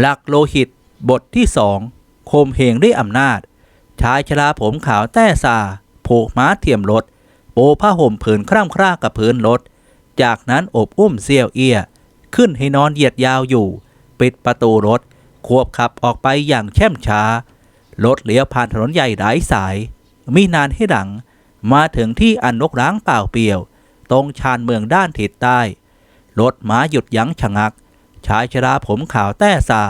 หลักโลหิต บทที่สองโคมเหงด้วยอำนาจ ชายชราผมขาวแต้ซาผูกม้าเทียมรถ โปผ้าห่มผืนคร่ำคร่ากับผืนรถ จากนั้นอบอุ้มเซียวเอีย ขึ้นให้นอนเหยียดยาวอยู่ ปิดประตูรถ ควบขับออกไปอย่างแช่มช้า รถเลี้ยวผ่านถนนใหญ่หลายสาย มีนานให้หลัง มาถึงที่อันนกร้างเปล่าเปลี่ยว ตรงชานเมืองด้านทิศใต้ รถม้าหยุดยั้งชะงัก ชายชราผมขาวแต้ซา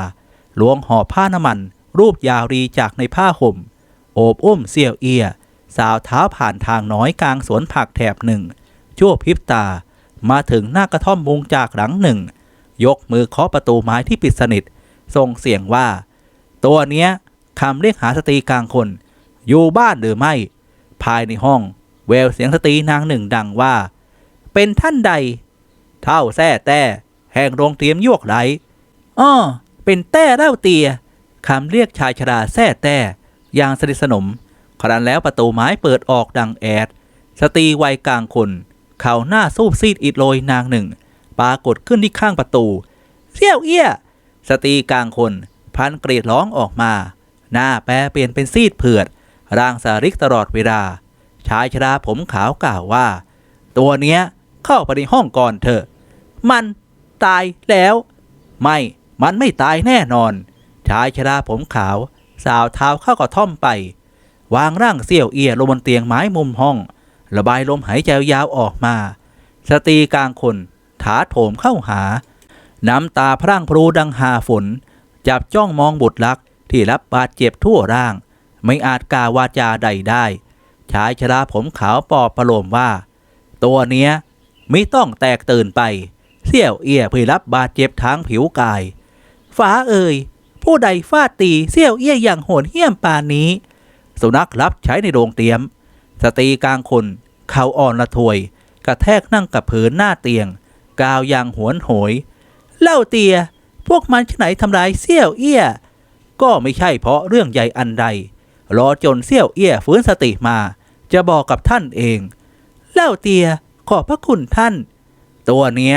หลวงห่อผ้าน้ำมัน รูปยาวรีจากในผ้าห่ม โอบอุ้มเซียวเอีย สาวเท้าผ่านทางน้อยกลางสวนผักแถบหนึ่ง ชั่วพริบตา มาถึงหน้ากระท่อมมุงจากหลังหนึ่ง ยกมือเคาะประตูไม้ที่ปิดสนิทส่งเสียงว่า ตัวเนี้ยคำเรียกหาสตรีกลางคน อยู่บ้านหรือไม่ ภายในห้อง แววเสียงสตรีนางหนึ่งดังว่า เป็นท่านใด เท่าแท้แต่ แห่งโรงเตรียมยวกไหลอ้อเป็นแต้เล่าเตียคำเรียกชายชราแท้แต่อย่างสนิทสนม ครั้นแล้วประตูไม้เปิดออกดังแอด สตรีวัยกลางคน เขาหน้าซูบซีดอิดโรยนางหนึ่ง ปรากฏขึ้นที่ข้างประตูเสี่ยวเอี้ย สตรีกลางคน พันกรีดร้องออกมา หน้าแปรเปลี่ยนเป็นซีดเผือด ร่างสาริกตลอดเวลา ชายชราผมขาวกล่าวว่า ตัวเนี้ยเข้าไปในห้องก่อนเถอะ มัน ตายแล้ว ไม่ มันไม่ตายแน่นอน ชายชราผมขาว สาวเท้าเข้ากระท่อมไป วางร่างเสี่ยวเอียลงบนเตียงไม้มุมห้อง ระบายลมหายใจยาวออกมา สตรีกลางคน ถาโถมเข้าหา น้ำตาพร่างพรูดังหาฝน จับจ้องมองบุตรลักที่รับบาดเจ็บทั่วร่าง ไม่อาจกาวาจาใดได้ ชายชราผมขาวปอบประโลมว่า ตัวเนี้ยไม่ต้องแตกตื่นไป เสี่ยวเอียเพื่อรับบาดเจ็บทางผิวกาย ฟ้าเอ่ย ผู้ใดฟาดตีเสี่ยวเอี้ยอย่างโหดเหี้ยมปานนี้ สุนัขรับใช้ในโรงเตียม สตรีกลางคน เข่าอ่อนละทวย กระแทกนั่งกับผืนหน้าเตียง กาวอย่างหวนโหย เล่าเตีย พวกมันชไหนทำร้ายเสี่ยวเอี้ย ก็ไม่ใช่เพราะเรื่องใหญ่อันใด รอจนเสี่ยวเอี้ยฟื้นสติมา จะบอกกับท่านเอง เล่าเตียขอบพระคุณท่าน ตัวเนี้ย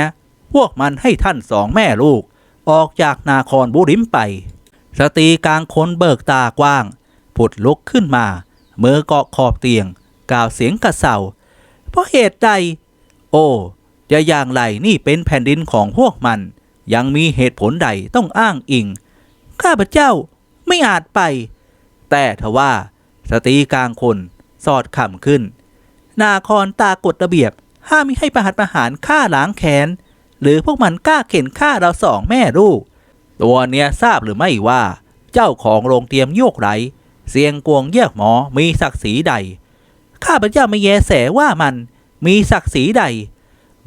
พวกมันให้ท่านสองแม่ลูก ออกจากนาครบุริมไป สตรีกลางคนเบิกตากว้าง ผุดลุกขึ้นมามือเกาะขอบเตียง กล่าวเสียงกระเซาเพราะเหตุใด โอ้จะอย่างไรนี่เป็นแผ่นดินของพวกมัน ยังมีเหตุผลใดต้องอ้างอิง ข้าพเจ้าไม่อาจไป แต่ทว่า สตรีกลางคนสอดขำขึ้น นาครตากฎระเบียบห้ามไม่ให้ประหัตประหารฆ่าล้างแค้น หรือพวกมันกล้าเข็นฆ่าเราสองแม่ลูก ตัวเนี้ยทราบหรือไม่ว่า เจ้าของโรงเตรียมโยกไรเสียงกวงเยียกหมอมีศักดิ์ศรีใด ข้าพเจ้าไม่แยแสว่ามันมีศักดิ์ศรีใด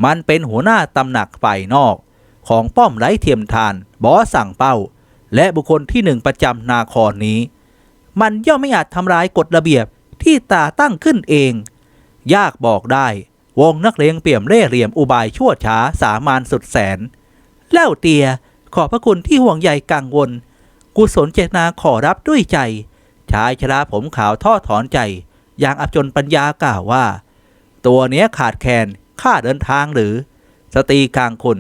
มันเป็นหัวหน้าตำหนักฝ่ายนอก ของป้อมไร้เทียมทาน บอสั่งเป้า และบุคคลที่หนึ่งประจำนาครนี้ มันย่อมไม่อาจทำร้ายกฎระเบียบที่ตาตั้งขึ้นเอง ยากบอกได้ วงนักเลงเปี่ยมเล่ห์เหลี่ยมอุบายชั่วช้าสามานสุดแสนเล่าเตียขอบพระคุณที่ห่วงใยกังวล กุศลเจตนาขอรับด้วยใจ ชายชราผมขาวทอถอนใจ อย่างอับจนปัญญากล่าวว่า ตัวเนี้ยขาดแคลนค่าเดินทางหรือ สตรีกลางคน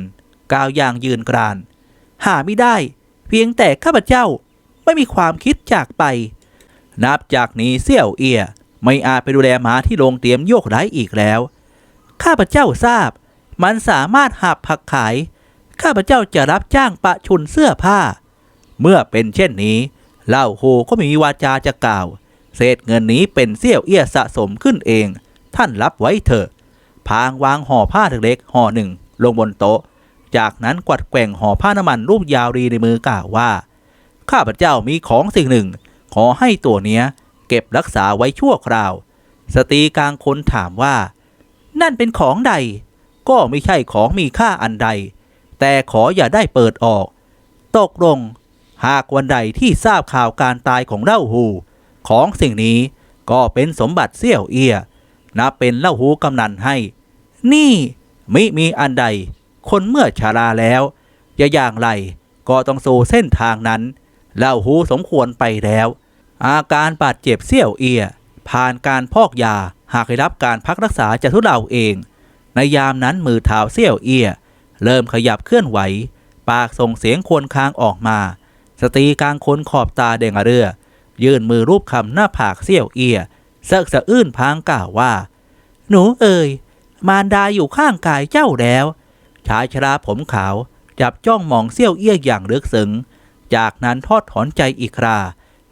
กล่าวอย่างยืนกราน หาไม่ได้ เพียงแต่ข้าพเจ้าไม่มีความคิดจากไป นับจากนี้เสี่ยวเอีย ไม่อาจไปดูแลหมาที่โรงเตรียมโยกไร้อีกแล้ว ข้าพเจ้าทราบ มันสามารถหับผักขาย ข้าพเจ้าจะรับจ้างปะชุนเสื้อผ้า เมื่อเป็นเช่นนี้เล่าโฮก็มมีวาจาจะกล่าว เศษเงินนี้เป็นเสี้ยวเอี้ยสะสมขึ้นเอง ท่านรับไว้เถอะ พางวางห่อผ้าเล็กๆห่อหนึ่งลงบนโต๊ะ จากนั้นกวัดแกว่งห่อผ้าน้ำมันรูปยาวรีในมือกล่าวว่า ข้าพเจ้ามีของสิ่งหนึ่ง ขอให้ตัวเนี้ย เก็บรักษาไว้ชั่วคราว สตรีกลางคนถามว่า นั่นเป็นของใด ก็ไม่ใช่ของมีค่าอันใด แต่ขออย่าได้เปิดออก ตกลง หากวันใดที่ทราบข่าวการตายของเล่าหู ของสิ่งนี้ก็เป็นสมบัติเสี่ยวเอียนับเป็นเล่าหูกำนันให้ นี่มิมีอันใด คนเมื่อชาราแล้วจะอย่างไรก็ต้องสู่เส้นทางนั้นเล่าหูสมควรไปแล้ว อาการบาดเจ็บเสี่ยวเอีย ผ่านการพอกยาหากได้รับการพักรักษาจะทุเลาเอง ในยามนั้นมือเท้าเสี่ยวเอียเริ่มขยับเคลื่อนไหว ปากส่งเสียงควรคางออกมา สตรีกลางคนขอบตาแดงเรือ ยื่นมือรูปคำหน้าผากเสี้ยวเอียเสกสะอื้นพางกล่าวว่า หนูเอ่ยมารดาอยู่ข้างกายเจ้าแล้วชายชราผมขาว จับจ้องมองเสี้ยวเอี้ยอย่างลึกซึ้งจากนั้นทอดถอนใจอีกครา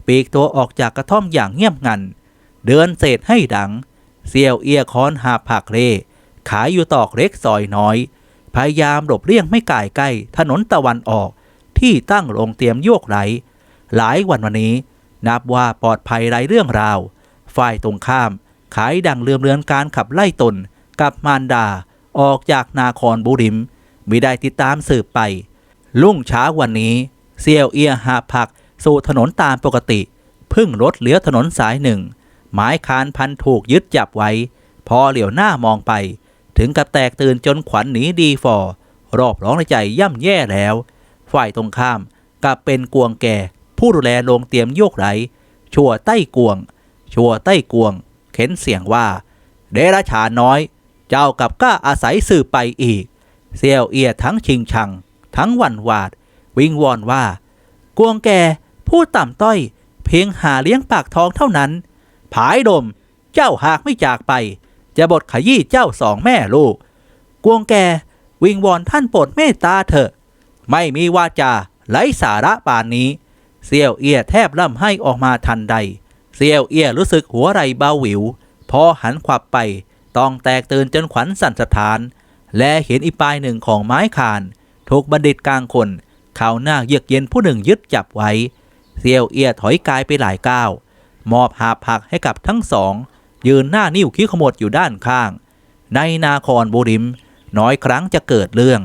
ปีกตัวออกจากกระท่อมอย่างเงียบงัน เดินเศษให้ดัง เสี้ยวเอียคอนหาผักเลขายอยู่ตอกเล็กซอยน้อย พยายามหลบเลี่ยงไม่ก่ายใกล้ ถนนตะวันออก ที่ตั้งโรงเตรียมโยกไหล หลายวันวันนี้ นับว่าปลอดภัยไร้เรื่องราว ฝ่ายตรงข้าม ขายดังเลื่อมเลือนการขับไล่ตน กับมารดา ออกจากนาครบุริมมิได้ติดตามสืบไป ลุ่งเช้าวันนี้ เซียวเอียหาผัก สู่ถนนตามปกติ พึ่งรถเลี้ยวถนนสายหนึ่ง หมายคานพันถูกยึดจับไว้ พอเหลียวหน้ามองไป ถึงกับแตกตื่นจนขวัญหนีดีฟอรอบร้องในใจย่ำแย่แล้ว ฝ่ายตรงข้ามกลับเป็นกวงแก่ ผู้ดูแลโรงเตรียมโยกไหลชัวใต้กวง ชัวใต้กวง เข็นเสียงว่า เดรัจฉานน้อย เจ้ากับกล้าอาศัยสืบไปอีกเซียวเอียทั้งชิงชัง ทั้งหวันหวาด วิงวอนว่า กวงแก่ผู้ต่ำต้อย เพียงหาเลี้ยงปากท้องเท่านั้น ผายดม เจ้าหากไม่จากไป จะบทขยี้เจ้าสองแม่ลูก กวงแก วิงวอนท่านโปรดเมตตาเถอะ ไม่มีวาจาไร้สาระป่านนี้ เซียวเอียแทบล่ำให้ออกมาทันใด เซียวเอียรู้สึกหัวไหลเบาหวิว พอหันขวับไป ต้องแตกตื่นจนขวัญสั่นสะท้าน และเห็นอีปลายหนึ่งของไม้คาน ถูกบัณฑิตกลางคนเขาหน้าเยือกเย็นผู้หนึ่งยึดจับไว้ เซียวเอียถอยกายไปหลายก้าว มอบหาผักให้กับทั้งสอง ยืนหน้านิ้วคิ้วขมวดอยู่ด้านข้าง ในนาครบุริม น้อยครั้งจะเกิดเรื่อง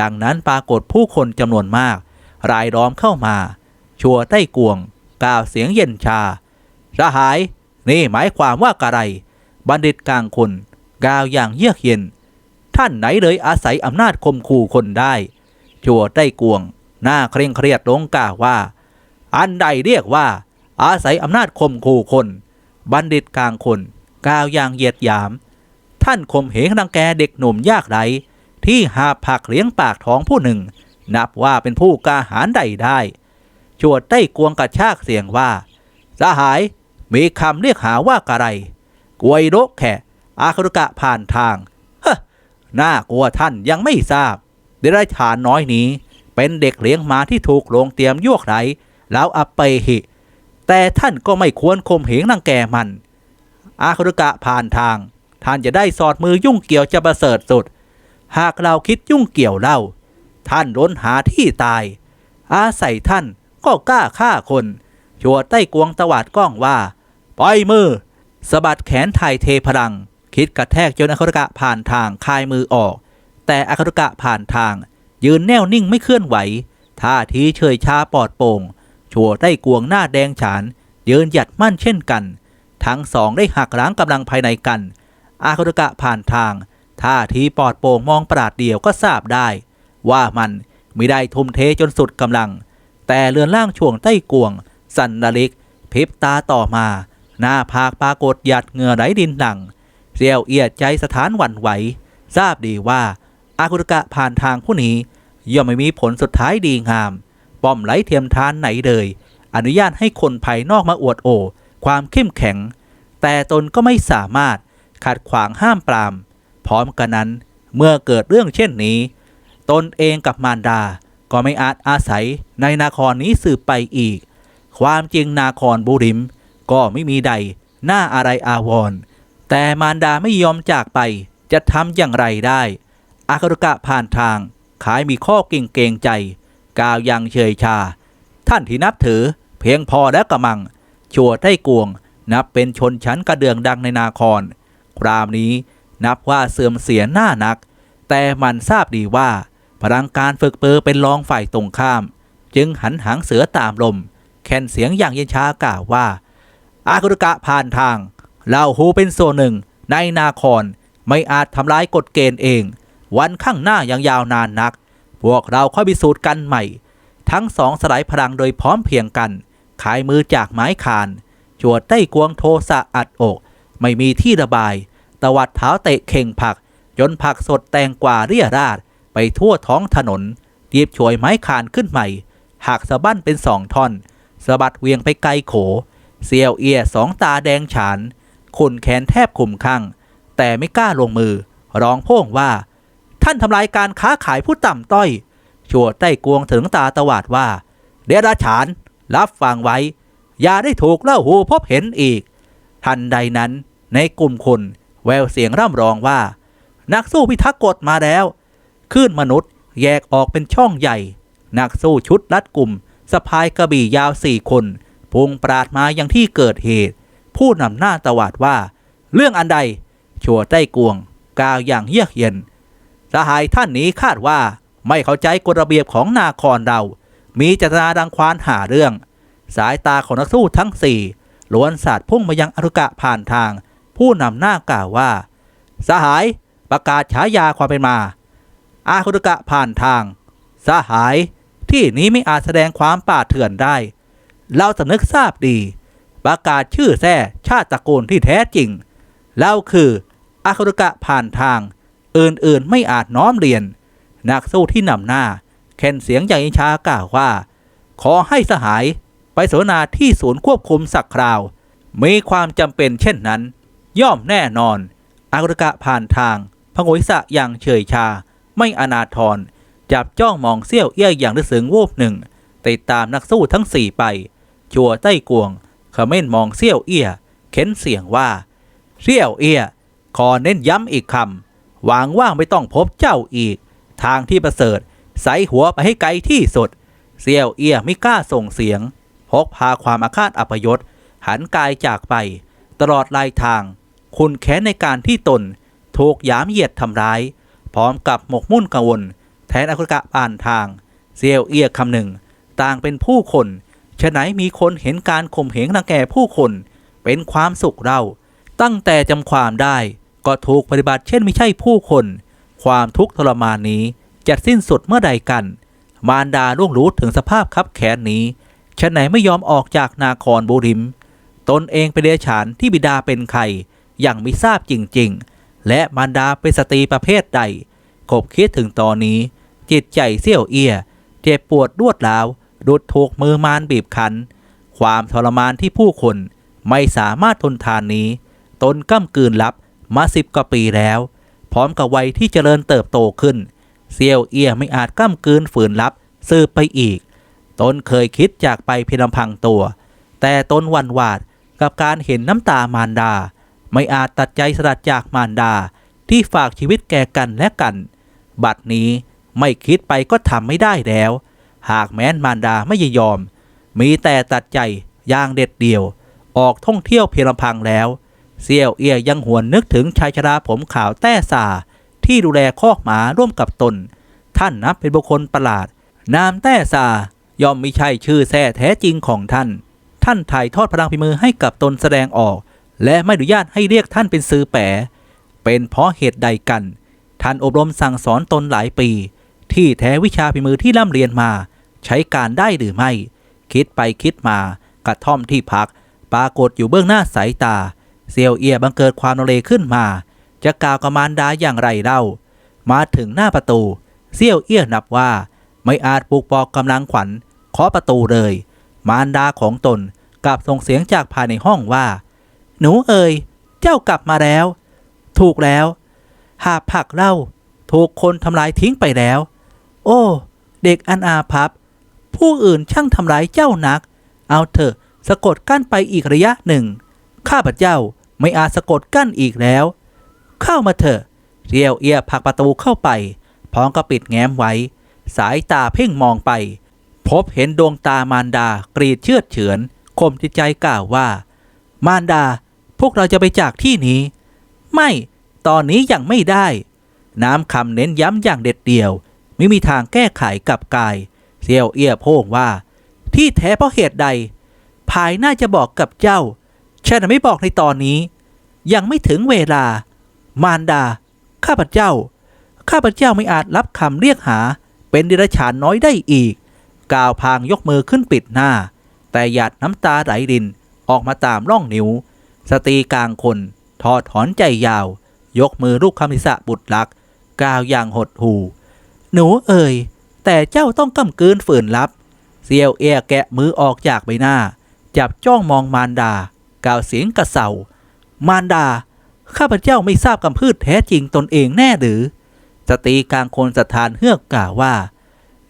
ดังนั้นปรากฏผู้คนจำนวนมาก รายล้อมเข้ามา ชัวใต้กวง กล่าวเสียงเย็นชาสหาย นี่หมายความว่ากะไร บัณฑิตกลางคนกล่าวอย่างเยือกเย็น ท่านไหนเลยอาศัยอำนาจข่มขู่คนได้ ชัวใต้กวง หน้าเคร่งเครียดลงกล่าวว่า อันใดเรียกว่า อาศัยอำนาจข่มขู่คน บัณฑิตกลางคนกล่าวอย่างเหยียดหยาม ท่านข่มเหงรังแกเด็กหนุ่มยากไร้ที่หาผักเลี้ยงปากท้องผู้หนึ่ง นับว่าเป็นผู้กาหาญใดได้ชวดใต้กวงกระชากเสียงว่าสหายมีคำเรียกหาว่ากะไรกวยโรแค่อาครุกะผ่านทางเฮ้น่ากลัวท่านยังไม่ทราบเดรัจฉานน้อยนี้ เป็นเด็กเลี้ยงมาที่ถูกโรงเตรียมยวกไรแล้วอัปเปหิ แต่ท่านก็ไม่ควรข่มเหงรังแกมัน อาคารุกะผ่านทาง ท่านจะได้สอดมือยุ่งเกี่ยวจะประเสริฐสุด หากเราคิดยุ่งเกี่ยวเล่า ท่านล้นหาที่ตาย อาศัยท่านก็กล้าฆ่าคนชัวใต้กวงตวาดกล้องว่าปล่อยมือสะบัดแขนไทยเทพลัง คิดกระแทกจนอาคารุกะผ่านทางคายมือออก แต่อาคารุกะผ่านทาง ยืนแน่วนิ่งไม่เคลื่อนไหวท่าทีเฉยชาปลอดโปร่ง ชัวใต้กวงหน้าแดงฉาน ยืนหยัดมั่นเช่นกัน ทั้งสองได้หักล้างกำลังภายในกัน อาคารุกะผ่านทางท่าทีปลอดโปร่งมองปราดเดียวก็ทราบได้ ว่ามันไม่ได้ทุ่มเทจนสุดกำลัง แต่เรือนล่างช่วงใต้กวง สันนลิกพริบตาต่อมา หน้าผากปรากฏหยัดเหงื่อไหลดินหนังเสียวเอียดใจสถานหวั่นไหว ทราบดีว่าอาคุรกะผ่านทางผู้นี้ย่อมไม่มีผลสุดท้ายดีงาม ป้อมไหลเทียมทานไหนเลย อนุญาตให้คนภายนอกมาอวดโอ ความเข้มแข็ง แต่ตนก็ไม่สามารถขัดขวางห้ามปราม พร้อมกันนั้นเมื่อเกิดเรื่องเช่นนี้ ตนเองกับมารดา ก็ไม่อาจอาศัยในนาครนี้สืบไปอีก ความจริงนาครบุริม ก็ไม่มีใดหน้าอะไรอาวรณ์แต่มารดาไม่ยอมจากไปจะทำอย่างไรได้ อาคารุกะผ่านทางขายมีข้อเก่งเกงใจ กล่าวอย่างเฉยชา ท่านที่นับถือ เพียงพอแล้วกระมัง ชัวไต้กวง นับเป็นชนชั้นกระเดืองดังในนาคร ครามนี้นับว่าเสื่อมเสียหน้านัก แต่มันทราบดีว่า พลังการฝึกเปอร์เป็นรองฝ่ายตรงข้าม จึงหันหางเสือตามลม แค่นเสียงอย่างเย็นชากล่าวว่า อาคุรกะผ่านทางเราหูเป็นส่วนหนึ่งในนาคร ไม่อาจทำร้ายกฎเกณฑ์เอง วันข้างหน้ายังยาวนานนัก พวกเราค่อยพิสูจน์กันใหม่ ทั้งสองสลายพลังโดยพร้อมเพียงกัน ขายมือจากไม้คาน จวดใต้กวงโทสะอัดอก ไม่มีที่ระบาย ตวัดเท้าเตะเข่งผัก จนผักสดแตงกวาเรียราด ไปทั่วท้องถนนเรียบช่วยไม้คานขึ้นใหม่ หักสะบั้นเป็นสองท่อนสะบัดเวียงไปไกลโข เซียวเอียสองตาแดงฉานขุนแขนแทบขุมข้างแต่ไม่กล้าลงมือ ร้องโพ่งว่า ท่านทำลายการค้าขายผู้ต่ำต้อย ชัวใต้กวงถึงตาตวาดว่า เดรัจฉาน รับฟังไว้ อย่าได้ถูกเล่าหูพบเห็นอีก ทันใดนั้นในกลุ่มคนแววเสียงร่ำร้องว่า นักสู้พิทักษ์กฎมาแล้วคลื่นมนุษย์แยกออกเป็นช่องใหญ่ นักสู้ชุดรัดกลุ่มสะพายกระบี่ยาวสี่คนพุงปราดมายังที่เกิดเหตุ ผู้นำหน้าตวาดว่า เรื่องอันใด ชัวใต้กวงกล่าวอย่างเยือกเย็น สหายท่านนี้คาดว่าไม่เข้าใจกฎระเบียบของนาครเรา มีเจตนาดังควานหาเรื่อง สายตาของนักสู้ทั้งสี่ล้วนสาดพุ่งมายังอรุกะผ่านทาง ผู้นำหน้ากล่าวว่า สหายประกาศฉายาความเป็นมา อาคุรุกะผ่านทาง สหายที่นี้ไม่อาจแสดงความป่าเถื่อนได้ เราสำนึกทราบดี ประกาศชื่อแท้ชาติตระกูลที่แท้จริงเราคืออาคุรุกะผ่านทาง อื่นๆ ไม่อาจน้อมเรียน นักสู้ที่นำหน้า แค้นเสียงอย่างอิชากล่าวว่า ขอให้สหายไปสนทนาที่ศูนย์ควบคุมสักคราว มีความจำเป็นเช่นนั้น ย่อมแน่นอนอากรกะผ่านทางพงวิสะอย่างเฉยชา ไม่อนาทร จับจ้องมองเซี่ยวเอี้ยอย่างลึกซึ้งวูบหนึ่ง ติดตามนักสู้ทั้งสี่ไป ชัวใต้กวงเขม้นมองเซี่ยวเอี้ย เข็นเสียงว่าเซี่ยวเอี้ย ขอเน้นย้ำอีกคำ หวังว่าไม่ต้องพบเจ้าอีก ทางที่ประเสริฐ ใสหัวไปให้ไกลที่สุด เซี่ยวเอียไม่กล้าส่งเสียง พกพาความอาฆาตอัปยศ หันกายจากไป ตลอดลายทาง คุณแค้นในการที่ตน ถูกยามเหยียดทำร้าย พร้อมกับหมกมุ่นกังวล แทนอคุกะอ่านทาง เซียวเอียคำหนึ่ง ต่างเป็นผู้คนฉะไหนมีคนเห็นการข่มเหงรังแกผู้คน เป็นความสุขเรา ตั้งแต่จำความได้ ก็ถูกปฏิบัติเช่นไม่ใช่ผู้คน ความทุกข์ทรมานนี้จะสิ้นสุดเมื่อใดกัน มารดาล่วงรู้ถึงสภาพคับแขนนี้ฉะไหนไม่ยอมออกจากนาครบุริม ตนเองเป็นเดชานที่บิดาเป็นใครอย่างไม่ทราบจริง ๆ และมารดาเป็นสตรีประเภทใดขบคิดถึงตอนนี้ จิตใจเสี้ยวเอียเจ็บปวดรวดร้าวดุดถูกมือมารบีบคั้น ความทรมานที่ผู้คนไม่สามารถทนทานนี้ ตนก้ำกืนรับ มาสิบกว่าปีแล้ว พร้อมกับวัยที่เจริญเติบโตขึ้น เซียวเอียไม่อาจก้ำกืนฝืนรับสืบไปอีก ตนเคยคิดจากไปเพียงลำพังตัว แต่ตนหวันหวาดกับการเห็นน้ำตามารดา ไม่อาจตัดใจสลัดจากมารดาที่ฝากชีวิตแก่กันและกัน บัดนี้ไม่คิดไปก็ทำไม่ได้แล้ว หากแม้นมารดาไม่ยอม มีแต่ตัดใจอย่างเด็ดเดี่ยว ออกท่องเที่ยวเพียงลำพังแล้ว เซียวเอียยังหวนนึกถึงชายชราผมขาวแต้สาที่ดูแลคอกหมาร่วมกับตน ท่านนับเป็นบุคคลประหลาด นามแต้ซาย่อมไม่ใช่ชื่อแท้แท้จริงของท่าน ท่านถ่ายทอดพลังพิมือให้กับตนแสดงออก และไม่อนุญาตให้เรียกท่านเป็นซือแปะเป็นเพราะเหตุใดกัน ท่านอบรมสั่งสอนตนหลายปี ที่แท้วิชาพิมือที่ร่ำเรียนมา ใช้การได้หรือไม่ คิดไปคิดมากระท่อมที่พัก ปรากฏอยู่เบื้องหน้าสายตา เซียวเอียบังเกิดความโนเลขึ้นมา จะกล่าวกับมารดาอย่างไรเล่า มาถึงหน้าประตู เซียวเอียนับว่า ไม่อาจปลุกปอกกำลังขวัญเคาะประตูเลย มารดาของตนกลับส่งเสียงจากภายในห้องว่า หนูเอ๋ยเจ้ากลับมาแล้ว ถูกแล้ว หาผักเล่า ถูกคนทำลายทิ้งไปแล้ว โอ้ เด็กอันอาภัพผู้อื่นช่างทำร้ายเจ้านัก เอาเถอะสะกดกั้นไปอีกระยะหนึ่ง ข้าพเจ้าไม่อาจสะกดกั้นอีกแล้ว เข้ามาเถอะเรียวเอียผักประตูเข้าไป พร้อมกับปิดแง้มไว้ สายตาเพ่งมองไป พบเห็นดวงตามารดากรีดเชือดเฉือนคมจิตใจกล่าวว่า มารดา พวกเราจะไปจากที่นี้ ไม่ตอนนี้ยังไม่ได้ น้ำคำเน้นย้ำอย่างเด็ดเดี่ยว ไม่มีทางแก้ไขกับกายเซียวเอียโพ่งว่า ที่แท้เพราะเหตุใด ภายน่าจะบอกกับเจ้า ฉันไม่บอกในตอนนี้ ยังไม่ถึงเวลา มารดา ข้าพเจ้า ข้าพเจ้าไม่อาจรับคำเรียกหา เป็นเดรัจฉานน้อยได้อีกกาวพางยกมือขึ้นปิดหน้า แต่หยาดน้ำตาไหลรินออกมาตามร่องนิ้ว สตรีกลางคนทอดถอนใจยาว ยกมือลูกคำทิสะบุตรลักกาวอย่างหดหูหนูเอ่ย แต่เจ้าต้องกำกืนฝืนรับ เซียวเอียแกะมือออกจากใบหน้า จับจ้องมองมารดา กล่าวเสียงกระเซามารดา ข้าพเจ้าไม่ทราบคำพืชแท้จริงตนเองแน่หรือสตรีกลางคนสถานเฮือกกล่าวว่า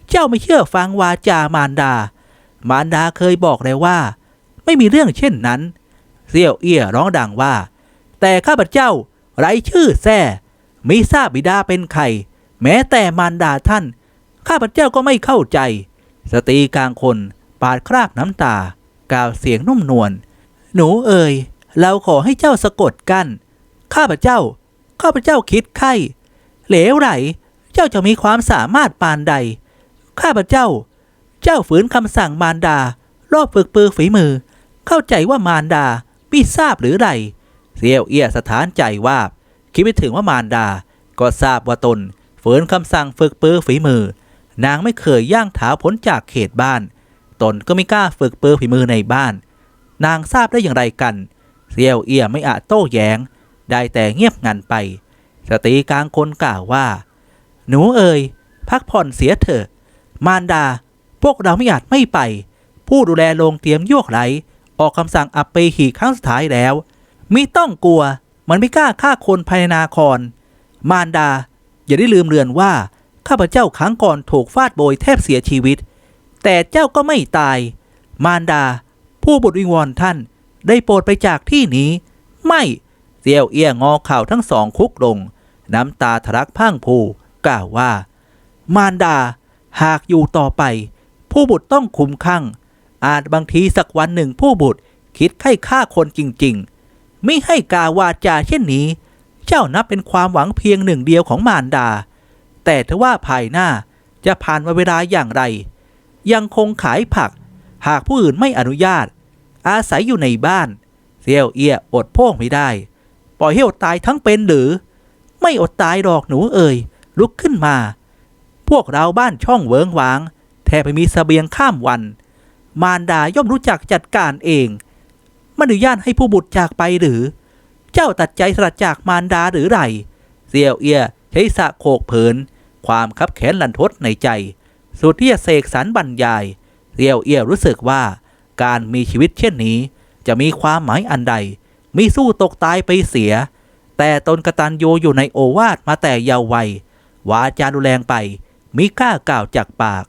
เจ้าไม่เชื่อฟังวาจามารดา มารดาเคยบอกแล้วว่า ไม่มีเรื่องเช่นนั้นเซี่ยวเอี้ยร้องดังว่า แต่ข้าพเจ้าไร้ชื่อแท้มิทราบบิดาเป็นใครแม้แต่มารดาท่าน ข้าพเจ้าก็ไม่เข้าใจ สตรีกลางคนปาดคราบน้ำตากล่าวเสียงนุ่มนวล หนูเอ่ยเราขอให้เจ้าสะกดกัน ข้าพเจ้า ข้าพเจ้าคิดไข้ เหลวไหล เจ้าจะมีความสามารถปานใด ข้าพเจ้า เจ้าฝืนคำสั่งมารดา รอบฝึกปือฝีมือ เข้าใจว่ามารดาไม่ทราบหรือไรเซียวเอียสถานใจว่า คิดไปถึงว่ามารดา ก็ทราบว่าตน ฝืนคำสั่งฝึกปือฝีมือ นางไม่เคยย่างเท้าพ้นจากเขตบ้าน ตนก็ไม่กล้าฝึกปือฝีมือในบ้าน นางทราบได้อย่างไรกันเซียวเอียไม่อาจโต้แย้ง ได้แต่เงียบงันไป สตรีกลางคนกล่าวว่า หนูเอ่ยพักผ่อนเสียเถอะ มารดา พวกเราไม่อาจไม่ไป ผู้ดูแลโรงเตรียมโยกไหล ออกคำสั่งอัปเปหีครั้งสุดท้ายแล้ว มิต้องกลัว มันไม่กล้าฆ่าคนภายในนาคร มารดา อย่าได้ลืมเลือนว่า ข้าพเจ้าครั้งก่อนถูกฟาดโบยแทบเสียชีวิต แต่เจ้าก็ไม่ตาย มารดา ผู้บุตรวิงวอนท่านได้โปรดไปจากที่นี้ ไม่เซียวเอี้ยงอเข่าทั้งสองคุกลง น้ำตาทะลักพังพรูกล่าวว่า มารดาหากอยู่ต่อไป ผู้บุตรต้องคุมข้างอาจบางทีสักวันหนึ่งผู้บุตรคิดให้ฆ่าคนจริง ๆ ไม่ให้กาวาจาเช่นนี้ เจ้านับเป็นความหวังเพียงหนึ่งเดียวของมารดา แต่ถ้าว่าภายหน้าจะผ่านวันเวลาอย่างไร ยังคงขายผัก หากผู้อื่นไม่อนุญาต อาศัยอยู่ในบ้าน เซียวเอียอดพ่งไม่ได้ ปล่อยให้อดตายทั้งเป็นหรือ ไม่อดตายดอกหนูเอ่ยลุกขึ้นมา พวกเราบ้านช่องเวิงวาง แทบไม่มีสเสบียงข้ามวัน มารดาย่อมรู้จักจัดการเองไม่อนุญาตให้ผู้บุตรจากไปหรือ เจ้าตัดใจสลัดจากมารดาหรือไรเซียวเอียใช้สะโขกเผิน ความคับแค้นลันทดในใจ สุดที่จะเสกสรรบรรยายเซียวเอียรู้สึกว่า การมีชีวิตเช่นนี้ จะมีความหมายอันใด มีสู้ตกตายไปเสีย แต่ตนกระตันโยอยู่ในโอวาทมาแต่เยาว์วัยวาจารุแรงไปมิกล้ากล่าวจากปาก